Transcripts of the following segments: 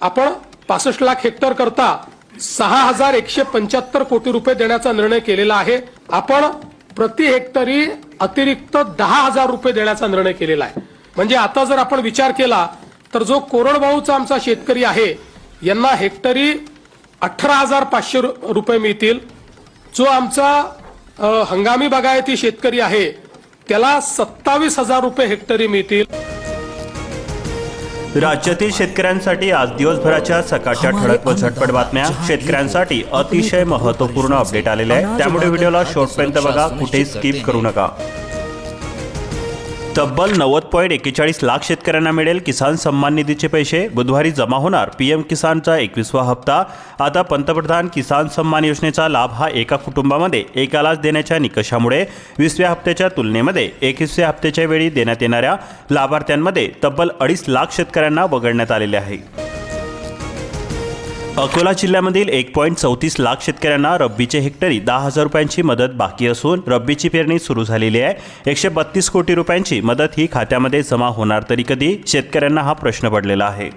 आपण पासष्ट लाख हेक्टर करता सहा हजार एकशे पंच्याहत्तर कोटी रुपये देण्याचा निर्णय केलेला आहे. आपण प्रति हेक्टरी अतिरिक्त दहा हजार रुपये देण्याचा निर्णय केलेला आहे. म्हणजे आता जर आपण विचार केला तर जो कोरडवाहूचा आमचा शेतकरी आहे यांना हेक्टरी अठरा हजार पाचशे रुपये मिळतील. जो आमचा हंगामी बागायती शेतकरी आहे त्याला सत्तावीस हजार रुपये हेक्टरी मिळतील. राज्यातील शेतकऱ्यांसाठी आज दिवसभराच्या सकाळच्या ठळक व झटपट बातम्या शेतकऱ्यांसाठी अतिशय महत्त्वपूर्ण अपडेट आलेले आहे त्यामुळे व्हिडिओला शेवटपर्यंत बघा कुठे स्किप करू नका. तब्बल नव्वद पॉईंट एकेचाळीस लाख शेतकऱ्यांना मिळेल किसान सन्मान निधीचे पैसे. बुधवारी जमा होणार. पीएम किसानचा एकवीसवा हप्ता. आता पंतप्रधान किसान सन्मान योजनेचा लाभ हा एका कुटुंबामध्ये एकालाच देण्याच्या निकषामुळे वीसव्या हप्त्याच्या तुलनेमध्ये एकवीसव्या हप्त्याच्या वेळी देण्यात येणाऱ्या लाभार्थ्यांमध्ये तब्बल अडीच लाख शेतकऱ्यांना वगळण्यात आलेले आहे. अकोला जिल्ह्यामधील एक पॉईंट चौतीस लाख शेतकऱ्यांना रब्बीचे हेक्टरी दहा हजार रुपयांची मदत बाकी असून रब्बीची पेरणी सुरू झालेली आहे. एकशे बत्तीस कोटी रुपयांची मदत ही खात्यामध्ये जमा होणार तरी कधी? शेतकऱ्यांना हा प्रश्न पडलेला आहे.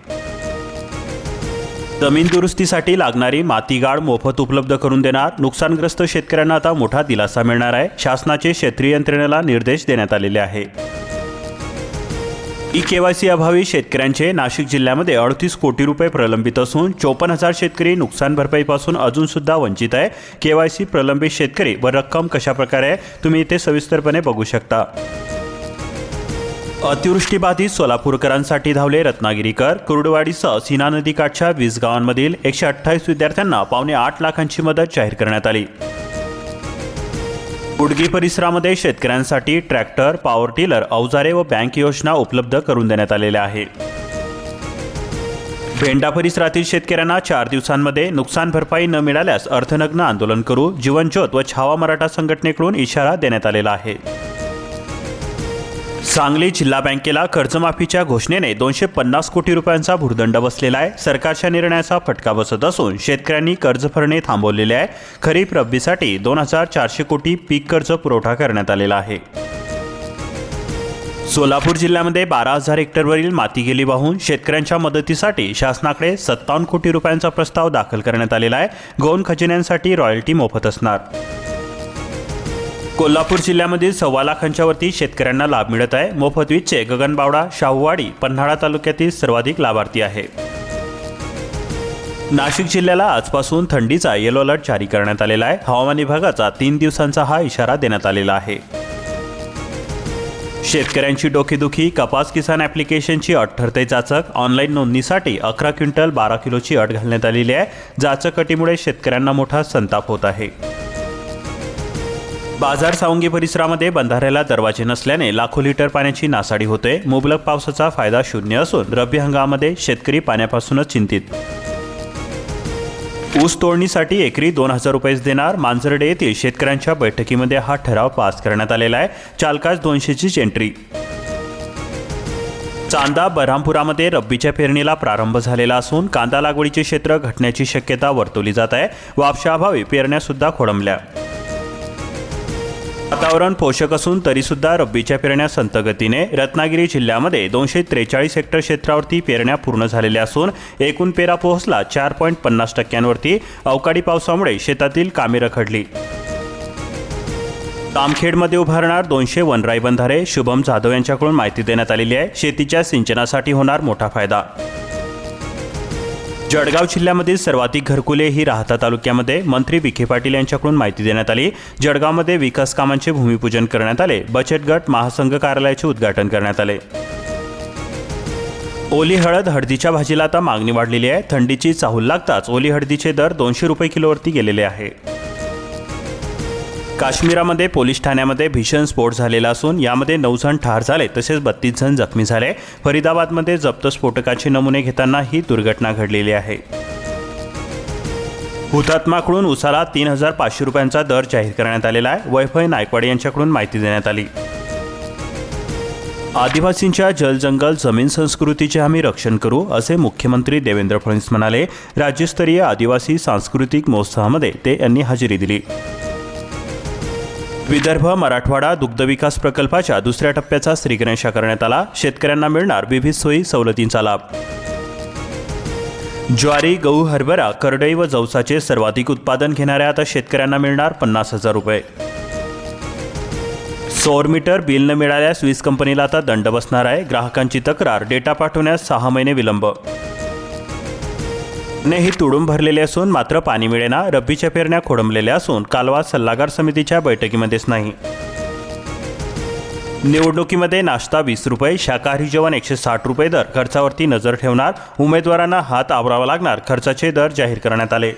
जमीन दुरुस्तीसाठी लागणारी मातीगाळ मोफत उपलब्ध करून देणार. नुकसानग्रस्त शेतकऱ्यांना आता मोठा दिलासा मिळणार आहे. शासनाचे क्षेत्रीय यंत्रणेला निर्देश देण्यात आलेले आहे. ई केवायसी अभावी शेतकऱ्यांचे नाशिक जिल्ह्यामध्ये अडतीस कोटी रुपये प्रलंबित असून चोपन्न हजार शेतकरी नुकसान भरपाईपासून अजून सुद्धा वंचित आहे. केवायसी प्रलंबित शेतकरी व रक्कम कशा प्रकारे आहे तुम्ही इथे सविस्तरपणे बघू शकता. अतिवृष्टीबाधित सोलापूरकरांसाठी धावले रत्नागिरीकर कुर्डवाडीसह सीना नदीकाठच्या वीस गावांमधील एकशे अठ्ठावीस विद्यार्थ्यांना पावणे आठ लाखांची मदत जाहीर करण्यात आली. उडगी परिसरामध्ये शेतकऱ्यांसाठी ट्रॅक्टर पॉवर टिलर अवजारे व बँक योजना उपलब्ध करून देण्यात आलेल्या आहे. भेंडा परिसरातील शेतकऱ्यांना चार दिवसांमध्ये नुकसान भरपाई न मिळाल्यास अर्थनग्न आंदोलन करू जीवनज्योत व छावा मराठा संघटनेकडून इशारा देण्यात आलेला आहे. सांगली जिल्हा बँकेला कर्जमाफीच्या घोषणेने दोनशे पन्नास कोटी रुपयांचा भूर्दंड बसलेला आहे. सरकारच्या निर्णयाचा फटका बसत असून शेतकऱ्यांनी कर्ज भरणे थांबवलेले आहे. खरीप रब्बीसाठी दोन हजार चारशे कोटी पीक कर्ज पुरवठा करण्यात आलेला आहे. सोलापूर जिल्ह्यामध्ये बारा हजार हेक्टरवरील माती गेली वाहून शेतकऱ्यांच्या मदतीसाठी शासनाकडे सत्तावन्न कोटी रुपयांचा प्रस्ताव दाखल करण्यात आलेला आहे. गौण खजिन्यांसाठी रॉयल्टी मोफत असणार. कोल्हापूर जिल्ह्यामधील सव्वा लाखांच्या वरती शेतकऱ्यांना लाभ मिळत आहे. मोफत वीजचे गगनबावडा शाहूवाडी पन्हाळा तालुक्यातील सर्वाधिक लाभार्थी आहे. नाशिक जिल्ह्याला आजपासून थंडीचा येलो अलर्ट जारी करण्यात आलेला आहे. हवामान विभागाचा तीन दिवसांचा हा इशारा देण्यात आलेला आहे. शेतकऱ्यांची डोकेदुखी कपास किसान ॲप्लिकेशनची अट ठरते जाचक ऑनलाईन नोंदणीसाठी अकरा क्विंटल बारा किलोची अट घालण्यात आलेली आहे. जाचक अटीमुळे शेतकऱ्यांना मोठा संताप होत आहे. बाजार सावंगी परिसरामध्ये बंधाऱ्याला दरवाजे नसल्याने लाखो लिटर पाण्याची नासाडी होते. मुबलक पावसाचा फायदा शून्य असून रब्बी हंगामामध्ये शेतकरी पाण्यापासूनच चिंतित. ऊस तोडणीसाठी एकरी दोन हजार रुपयेच देणार. मांजरडे येथील शेतकऱ्यांच्या बैठकीमध्ये हा ठराव पास करण्यात आलेला आहे. चालकास दोनशेचीच एंट्री. चांदा बऱ्हामपुरामध्ये रब्बीच्या पेरणीला प्रारंभ झालेला असून कांदा लागवडीचे क्षेत्र घटण्याची शक्यता वर्तवली जात आहे. वापशाअभावी पेरण्यासुद्धा खोडंबल्या. वातावरण पोषक असून तरीसुद्धा रब्बीच्या पेरण्या संतगतीने रत्नागिरी जिल्ह्यामध्ये दोनशे त्रेचाळीस हेक्टर क्षेत्रावरती पेरण्या पूर्ण झालेल्या असून एकूण पेरा पोहोचला चार पॉईंट पन्नास टक्क्यांवरती. अवकाळी पावसामुळे शेतातील कामे रखडली. कामखेडमध्ये उभारणार दोनशे वनराई बंधारे शुभम जाधव यांच्याकडून माहिती देण्यात आलेली आहे. शेतीच्या सिंचनासाठी होणार मोठा फायदा. जळगाव जिल्ह्यामधील सर्वाधिक घरकुले ही राहता तालुक्यामध्ये मंत्री विखे पाटील यांच्याकडून माहिती देण्यात आली. जळगावमध्ये विकास कामांचे भूमिपूजन करण्यात आले. बचत गट महासंघ कार्यालयाचे उद्घाटन करण्यात आले. ओली हळद हळदीच्या भाजीला आता मागणी वाढलेली आहे. थंडीची चाहूल लागताच ओली हळदीचे दर दोनशे रुपये किलोवरती गेलेले आहे. काश्मीरामध्ये पोलीस ठाण्यामध्ये भीषण स्फोट झालेला असून यामध्ये नऊ जण ठार झाले तसेच बत्तीस जण जखमी झाले. फरीदाबादमध्ये जप्त स्फोटकाचे नमुने घेताना ही दुर्घटना घडलेली आहे. हुतात्माकडून उसाला तीन हजार पाचशे रुपयांचा दर जाहीर करण्यात आलेला आहे वैभव नायकवाड यांच्याकडून माहिती देण्यात आली. आदिवासींच्या जलजंगल जमीन संस्कृतीचे आम्ही रक्षण करू असे मुख्यमंत्री देवेंद्र फडणवीस म्हणाले. राज्यस्तरीय आदिवासी सांस्कृतिक महोत्सवामध्ये ते यांनी हजेरी दिली. विदर्भ मराठवाडा दुग्धविकास प्रकल्पाच्या दुसऱ्या टप्प्याचा श्रीगणेशा करण्यात आला. शेतकऱ्यांना मिळणार विविध सोयी सवलतींचा लाभ. ज्वारी गहू हरभरा करडई व जवसाचे सर्वाधिक उत्पादन घेणाऱ्या आता शेतकऱ्यांना मिळणार पन्नास हजार रुपये. सौर मीटर बिल न मिळाल्यास वीज कंपनीला आता दंड बसणार आहे. ग्राहकांची तक्रार डेटा पाठवण्यास सहा महिने विलंब. नेही ही भरलेले असून मात्र पाणी मिळेना रब्बीच्या पेरण्या खोडंबलेल्या असून कालवा सल्लागार समितीच्या बैठकीमध्येच नाही. निवडणुकीमध्ये नाश्ता वीस रुपये शाकाहारी जेवण एकशे साठ रुपये दर खर्चावरती नजर ठेवणार उमेदवारांना हात आवरावा लागणार खर्चाचे दर जाहीर करण्यात आले.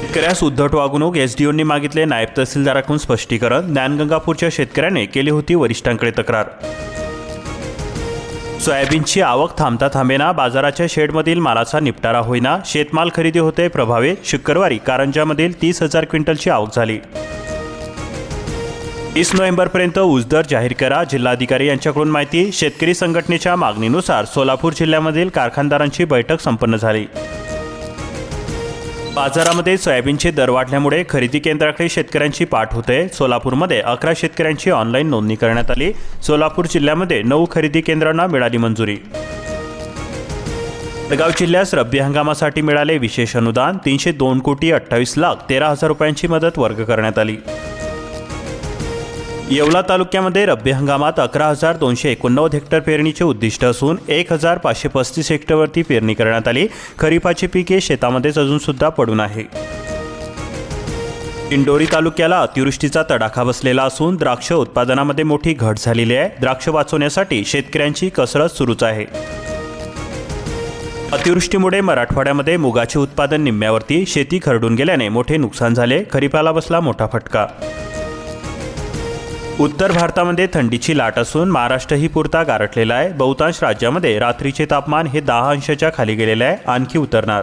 शेतकऱ्यास उद्धट वागणूक एसडीओंनी मागितले नायब तहसीलदाराकडून स्पष्टीकरण ज्ञानगंगापूरच्या शेतकऱ्याने केली होती वरिष्ठांकडे तक्रार. सोयाबीनची आवक थांबता थांबेना बाजाराच्या शेडमधील मालाचा निपटारा होईना. शेतमाल खरेदी होते प्रभावे शुक्रवारी कारंजामधील तीस हजार क्विंटलची आवक झाली. तीस नोव्हेंबरपर्यंत ऊसदर जाहीर करा जिल्हाधिकारी यांच्याकडून माहिती. शेतकरी संघटनेच्या मागणीनुसार सोलापूर जिल्ह्यामधील कारखानदारांची बैठक संपन्न झाली. बाजारामध्ये सोयाबीनचे दर वाढल्यामुळे खरेदी केंद्राकडे शेतकऱ्यांची पाठ होते. सोलापूरमध्ये अकरा शेतकऱ्यांची ऑनलाईन नोंदणी करण्यात आली. सोलापूर जिल्ह्यामध्ये नऊ खरेदी केंद्रांना मिळाली मंजुरी. जळगाव जिल्ह्यास रब्बी हंगामासाठी मिळाले विशेष अनुदान. तीनशे दोन कोटी अठ्ठावीस लाख तेरा हजार रुपयांची मदत वर्ग करण्यात आली. येवला तालुक्यामध्ये रब्बी हंगामात अकरा हजार दोनशे एकोणनव्वद हेक्टर पेरणीचे उद्दिष्ट असून एक हजार पाचशे पस्तीस हेक्टरवरती पेरणी करण्यात आली. खरीपाची पिके शेतामध्येच अजूनसुद्धा पडून आहे. इंडोरी तालुक्याला अतिवृष्टीचा तडाखा बसलेला असून द्राक्ष उत्पादनामध्ये मोठी घट झालेली आहे. द्राक्ष वाचवण्यासाठी शेतकऱ्यांची कसरत सुरूच आहे. अतिवृष्टीमुळे मराठवाड्यामध्ये मुगाचे उत्पादन निम्म्यावरती शेती खरडून गेल्याने मोठे नुकसान झाले. खरीपाला बसला मोठा फटका. उत्तर भारतामध्ये थंडीची लाट असून महाराष्ट्रही पुरता गारठलेला आहे. बहुतांश राज्यामध्ये रात्रीचे तापमान हे दहा अंशाच्या खाली गेलेले आहे आणखी उतरणार.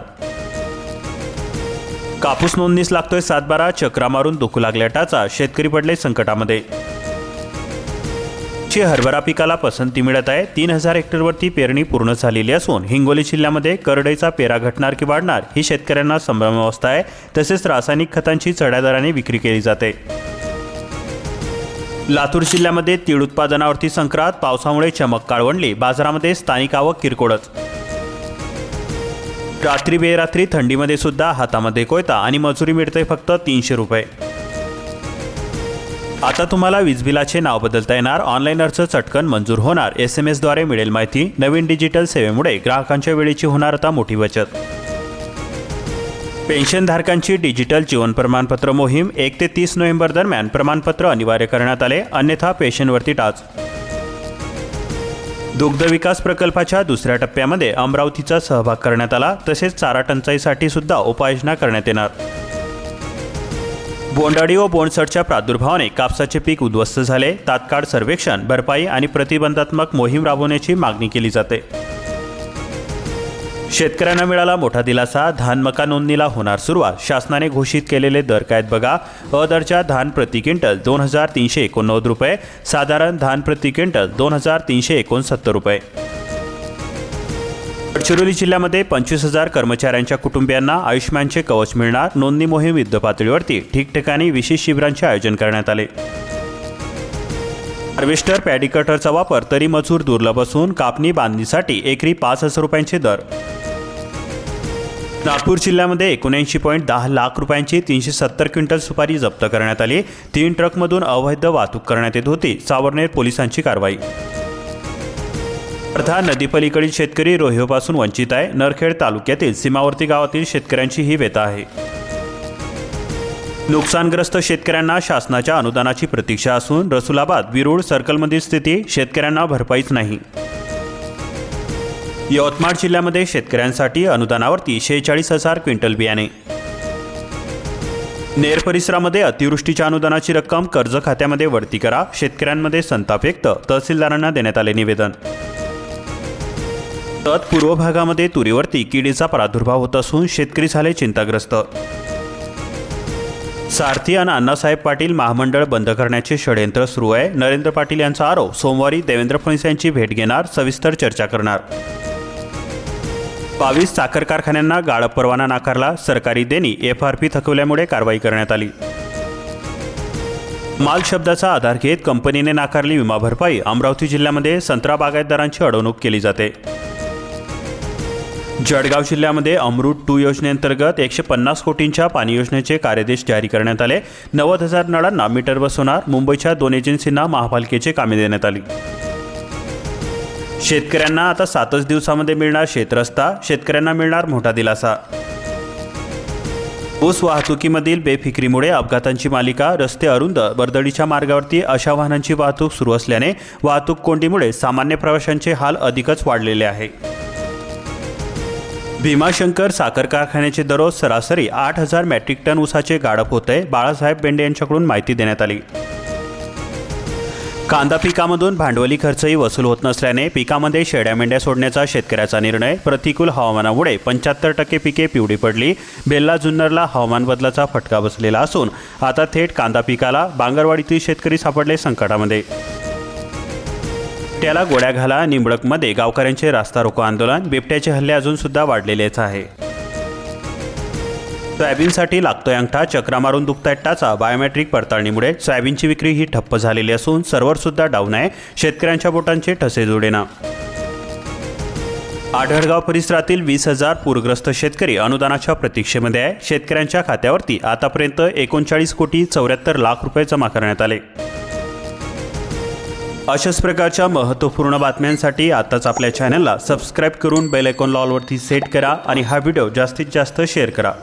कापूस नोंदणीस लागतोय सातबारा चक्रा मारून दुखू लागल्या टाचा शेतकरी पडले संकटामध्ये. ची हरभरा पिकाला पसंती मिळत आहे. तीन हजार हेक्टरवरती पेरणी पूर्ण झालेली असून हिंगोली जिल्ह्यामध्ये करडईचा पेरा घटणार की वाढणार ही शेतकऱ्यांना संभ्रमावस्था आहे. तसेच रासायनिक खतांची चढ्या दराने विक्री केली जाते. लातूर जिल्ह्यामध्ये तीळ उत्पादनावरती संक्रांत पावसामुळे चमक काळवंडली. बाजारामध्ये स्थानिक आवक किरकोळच. रात्री बेरात्री थंडीमध्ये सुद्धा हातामध्ये कोयता आणि मजुरी मिळते फक्त तीनशे रुपये. आता तुम्हाला वीज बिलाचे नाव बदलता येणार. ऑनलाईन अर्ज चटकन मंजूर होणार. एस एम एसद्वारे मिळेल माहिती. नवीन डिजिटल सेवेमुळे ग्राहकांच्या वेळेची होणार आता मोठी बचत. पेन्शनधारकांची डिजिटल जीवन प्रमाणपत्र मोहीम एक ते तीस नोव्हेंबर दरम्यान प्रमाणपत्र अनिवार्य करण्यात आले अन्यथा पेन्शनवरती टाच. दुग्ध विकास प्रकल्पाच्या दुसऱ्या टप्प्यामध्ये अमरावतीचा सहभाग करण्यात आला तसेच चारा टंचाईसाठी सुद्धा उपाययोजना करण्यात येणार. बोंडाडी व बोंडसडच्या प्रादुर्भावाने कापसाचे पीक उद्ध्वस्त झाले तात्काळ सर्वेक्षण भरपाई आणि प्रतिबंधात्मक मोहीम राबवण्याची मागणी केली जाते. शेतकऱ्यांना मिळाला मोठा दिलासा. धान मका नोंदणीला होणार सुरुवात. शासनाने घोषित केलेले दर काय बघा. अ दरच्या धान प्रति क्विंटल दोन हजार तीनशे एकोणनव्वद रुपये. साधारण धान प्रति क्विंटल दोन हजार तीनशे एकोणसत्तर रुपये. गडचिरोली जिल्ह्यामध्ये पंचवीस हजार कर्मचाऱ्यांच्या कुटुंबियांना आयुष्यमानचे कवच मिळणार. नोंदणी मोहीम युद्ध पातळीवरती ठिकठिकाणी विशेष शिबिरांचे आयोजन करण्यात आले. हार्वेस्टर पॅडी कटरचा वापर तरी मजूर दुर्लभ असून कापणी बांधणीसाठी एकरी पाच हजार रुपयांचे दर. नागपूर जिल्ह्यामध्ये एकोणऐंशी पॉईंट दहा लाख रुपयांची तीनशे सत्तर क्विंटल सुपारी जप्त करण्यात आली. तीन ट्रकमधून अवैध वाहतूक करण्यात येत होती. सावरनेर पोलिसांची कारवाई. अर्धा नदीपलीकडील शेतकरी रोह्योपासून वंचित आहे. नरखेड तालुक्यातील सीमावर्ती गावातील शेतकऱ्यांची ही व्यथा आहे. नुकसानग्रस्त शेतकऱ्यांना शासनाच्या अनुदानाची प्रतीक्षा असून रसुलाबाद विरुळ सर्कलमधील स्थिती शेतकऱ्यांना भरपाईच नाही. यवतमाळ जिल्ह्यामध्ये शेतकऱ्यांसाठी अनुदानावरती शेहेचाळीस हजार क्विंटल बियाणे. नेर परिसरामध्ये अतिवृष्टीच्या अनुदानाची रक्कम कर्ज खात्यामध्ये वळती करा शेतकऱ्यांमध्ये संताप व्यक्त तहसीलदारांना देण्यात आले निवेदन. तत्पूर्व भागामध्ये तुरीवरती किडीचा प्रादुर्भाव होत असून शेतकरी झाले चिंताग्रस्त. सारथी आणि अण्णासाहेब पाटील महामंडळ बंद करण्याचे षडयंत्र सुरू आहे. नरेंद्र पाटील यांचा आरोप सोमवारी देवेंद्र फडणवीस यांची भेट घेणार सविस्तर चर्चा करणार. बावीस साखर कारखान्यांना गाळप परवाना नाकारला सरकारी देणी एफ आर पी थकवल्यामुळे कारवाई करण्यात आली. माल शब्दाचा आधार घेत कंपनीने नाकारली विमा भरपाई अमरावती जिल्ह्यामध्ये संत्रा बागायतदारांची अडवणूक केली जाते. जळगाव जिल्ह्यामध्ये अमृत टू योजनेअंतर्गत एकशे पन्नास कोटींच्या पाणी योजनेचे कार्यदेश जारी करण्यात आले. नव्वद हजार नळांना मीटर बसवणार मुंबईच्या दोन एजन्सींना महापालिकेचे कामे देण्यात आली. शेतकऱ्यांना आता सातच दिवसामध्ये मिळणार शेतरस्ता शेतकऱ्यांना मिळणार मोठा दिलासा. ऊस वाहतुकीमधील बेफिक्रीमुळे अपघातांची मालिका रस्ते अरुंद वर्दळीच्या मार्गावरती अशा वाहनांची वाहतूक सुरू असल्याने वाहतूक कोंडीमुळे सामान्य प्रवाशांचे हाल अधिकच वाढलेले आहे. भीमाशंकर साखर कारखान्याचे दररोज सरासरी आठ हजार मेट्रिक टन ऊसाचे गाडप होते बाळासाहेब बेंडे यांच्याकडून माहिती देण्यात आली. कांदा पिकामधून भांडवली खर्चही वसूल होत नसल्याने पिकामध्ये शेड्या मेंढ्या सोडण्याचा शेतकऱ्याचा निर्णय. प्रतिकूल हवामानामुळे पंच्याहत्तर टक्के पिके पिवळी पडली. बेल्ला जुन्नरला हवामान बदलाचा फटका बसलेला असून आता थेट कांदा पिकाला बांगरवाडीतील शेतकरी सापडले संकटामध्ये. बिबट्याला गोड्या घाला निंबळकमध्ये गावकऱ्यांचे रास्ता रोको आंदोलन बिबट्याचे हल्ले अजून सुद्धा वाढलेलेच आहे. सोयाबीनसाठी लागतोय अंगठा चक्रा मारून दुखतायत टाचा बायोमेट्रिक पडताळणीमुळे सोयाबीनची विक्री ही ठप्प झालेली असून सर्व्हरसुद्धा डाऊन आहे शेतकऱ्यांच्या बोटांचे ठसे जोडेना. आढळगाव परिसरातील वीस हजार पूरग्रस्त शेतकरी अनुदानाच्या प्रतीक्षेमध्ये आहे. शेतकऱ्यांच्या खात्यावरती आतापर्यंत एकोणचाळीस कोटी चौऱ्याहत्तर लाख रुपये जमा करण्यात आले. अशाच प्रकारच्या महत्त्वपूर्ण बातम्यांसाठी आताच आपल्या चॅनलला सबस्क्राईब करून बेल आयकॉन लॉलवरती सेट करा आणि हा व्हिडिओ जास्तीत जास्त शेअर करा.